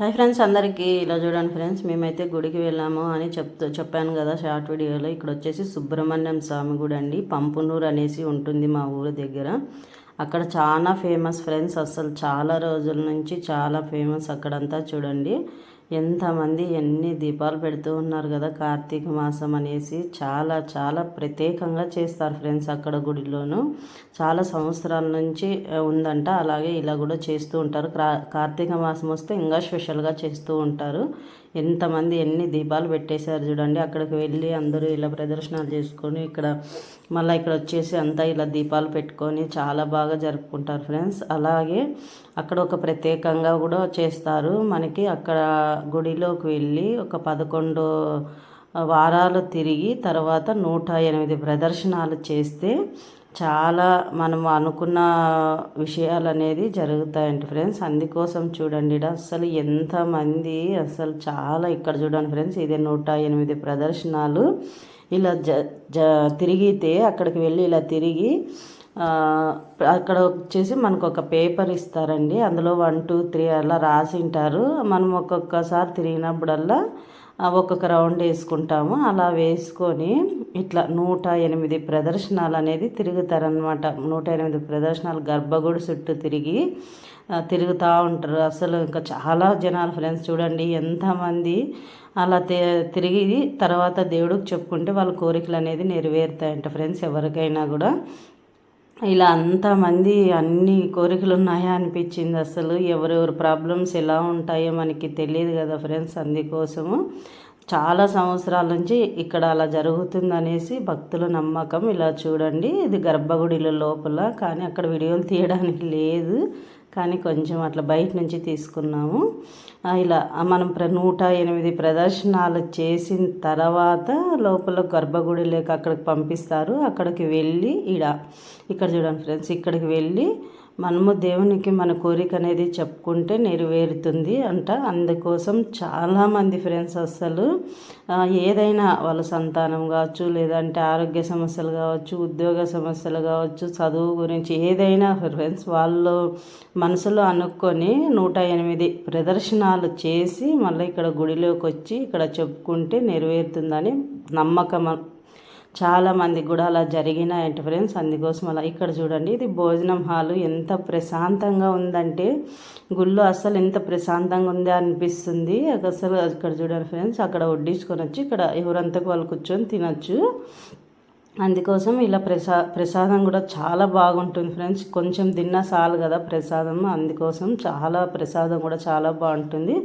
Hi friends అందరికీ ఇలా చూడండి ఫ్రెండ్స్ మేమైతే గుడికి వెళ్ళాము అని చెప్తూ చెప్పాను కదా షార్ట్ వీడియోలో. ఇక్కడ వచ్చేసి సుబ్రహ్మణ్యం స్వామి గుడి అండి. పంపునూరు అనేసి ఉంటుంది మా ఊరు దగ్గర. అక్కడ చాలా ఫేమస్ ఫ్రెండ్స్ అసలు చాలా రోజుల నుంచి చాలా ఫేమస్ అక్కడంతా చూడండి. ఎంతమంది ఎన్ని దీపాలు పెడుతూ ఉన్నారు కదా కార్తీక మాసం అనేసి చాలా చాలా ప్రత్యేకంగా చేస్తారు ఫ్రెండ్స్ అక్కడ గుడిలోను. చాలా సంవత్సరాల నుంచి ఉందంట. అలాగే ఇలా కూడా చేస్తూ ఉంటారు. కార్తీక మాసం వస్తే ఇంకా స్పెషల్గా చేస్తూ ఉంటారు. ఎంతమంది ఎన్ని దీపాలు పెట్టేశారు చూడండి. అక్కడికి వెళ్ళి అందరూ ఇలా ప్రదర్శనలు చేసుకొని ఇక్కడ మళ్ళీ ఇక్కడ వచ్చేసి అంతా ఇలా దీపాలు పెట్టుకొని చాలా బాగా జరుపుకుంటారు ఫ్రెండ్స్. అలాగే అక్కడ ఒక ప్రత్యేకంగా కూడా చేస్తారు. మనకి అక్కడ గుడిలోకి వెళ్ళి ఒక పదకొండు వారాలు తిరిగి తర్వాత నూట ఎనిమిది ప్రదర్శనలు చేస్తే చాలా మనం అనుకున్న విషయాలు అనేది జరుగుతాయండి ఫ్రెండ్స్. అందుకోసం చూడండి అసలు ఎంతమంది అసలు చాలా ఇక్కడ చూడండి ఫ్రెండ్స్ ఇదే నూట ఎనిమిది ప్రదర్శనలు. ఇలా జ జ తిరిగితే అక్కడికి వెళ్ళి ఇలా తిరిగి అక్కడ వచ్చేసి మనకు ఒక పేపర్ ఇస్తారండి. అందులో వన్ టూ త్రీ అలా రాసి ఉంటారు మనం ఒక్కొక్కసారి తిరిగినప్పుడల్లా ఒక్కొక్క రౌండ్ వేసుకుంటాము. అలా వేసుకొని ఇట్లా నూట ఎనిమిది ప్రదర్శనలు అనేది తిరుగుతారనమాట నూట ఎనిమిది ప్రదర్శనలు గర్భగుడి చుట్టూ తిరిగి తిరుగుతూ ఉంటారు. అసలు ఇంకా చాలా జనాలు ఫ్రెండ్స్ చూడండి ఎంతమంది అలా తిరిగి తర్వాత దేవుడికి చెప్పుకుంటే వాళ్ళ కోరికలు అనేది నెరవేరుతాయంట ఫ్రెండ్స్ ఎవరికైనా కూడా. ఇలా అంతమంది అన్ని కోరికలు ఉన్నాయా అనిపించింది అసలు. ఎవరెవరు ప్రాబ్లమ్స్ ఎలా ఉంటాయో మనకి తెలియదు కదా ఫ్రెండ్స్ అందుకోసము. చాలా సంవత్సరాల నుంచి ఇక్కడ అలా జరుగుతుందనేసి భక్తుల నమ్మకం. ఇలా చూడండి ఇది గర్భగుడిల లోపల. కానీ అక్కడ వీడియోలు తీయడానికి లేదు. కానీ కొంచెం అట్లా బయట నుంచి తీసుకున్నాము. ఇలా మనం ప్ర నూట ఎనిమిది ప్రదర్శనలు చేసిన తర్వాత లోపల గర్భగుడి లేక అక్కడికి పంపిస్తారు. అక్కడికి వెళ్ళి ఇడ ఇక్కడ చూడండి ఫ్రెండ్స్ ఇక్కడికి వెళ్ళి మనము దేవునికి మన కోరిక అనేది చెప్పుకుంటే నెరవేరుతుంది అంట. అందుకోసం చాలామంది ఫ్రెండ్స్ అస్సలు ఏదైనా వాళ్ళ సంతానం కావచ్చు లేదంటే ఆరోగ్య సమస్యలు కావచ్చు ఉద్యోగ సమస్యలు కావచ్చు చదువు గురించి ఏదైనా ఫ్రెండ్స్ వాళ్ళు మనసులో అనుకొని నూట ఎనిమిది ప్రదర్శనాలు చేసి మళ్ళీ ఇక్కడ గుడిలోకి వచ్చి ఇక్కడ చెప్పుకుంటే నెరవేరుతుందని నమ్మకం. చాలామంది కూడా అలా జరిగినాయంట ఫ్రెండ్స్? అందుకోసం అలా ఇక్కడ చూడండి. ఇది భోజనం హాలు. ఎంత ప్రశాంతంగా ఉందంటే గుళ్ళు అసలు ఎంత ప్రశాంతంగా ఉందో అనిపిస్తుంది. అసలు ఇక్కడ చూడండి ఫ్రెండ్స్ అక్కడ వడ్డించుకొని వచ్చి ఇక్కడ ఎవరంతకు వాళ్ళు కూర్చొని తినచ్చు. అందుకోసం ఇలా ప్రసా ప్రసాదం కూడా చాలా బాగుంటుంది ఫ్రెండ్స్. కొంచెం తిన్నా చాలు కదా ప్రసాదం. అందుకోసం చాలా ప్రసాదం కూడా చాలా బాగుంటుంది.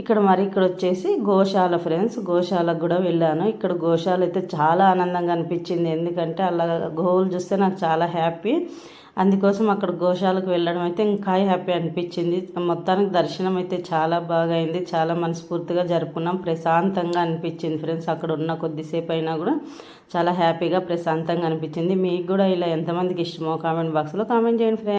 ఇక్కడ మరి ఇక్కడ వచ్చేసి గోశాల ఫ్రెండ్స్. గోశాలకు కూడా వెళ్ళాను. ఇక్కడ గోశాల అయితే చాలా ఆనందంగా అనిపించింది. ఎందుకంటే అలా గోవులు చూస్తే నాకు చాలా హ్యాపీ. అందుకోసం అక్కడ గోశాలకు వెళ్ళడం అయితే ఇంకా హ్యాపీ అనిపించింది. మొత్తానికి దర్శనం అయితే చాలా బాగా అయింది. చాలా మనస్ఫూర్తిగా జరుపుకున్నాం. ప్రశాంతంగా అనిపించింది ఫ్రెండ్స్. అక్కడ ఉన్న కొద్దిసేపు అయినా కూడా చాలా హ్యాపీగా ప్రశాంతంగా అనిపించింది. మీకు కూడా ఇలా ఎంతమందికి ఇష్టమో కామెంట్ బాక్స్లో కామెంట్ చేయండి ఫ్రెండ్స్.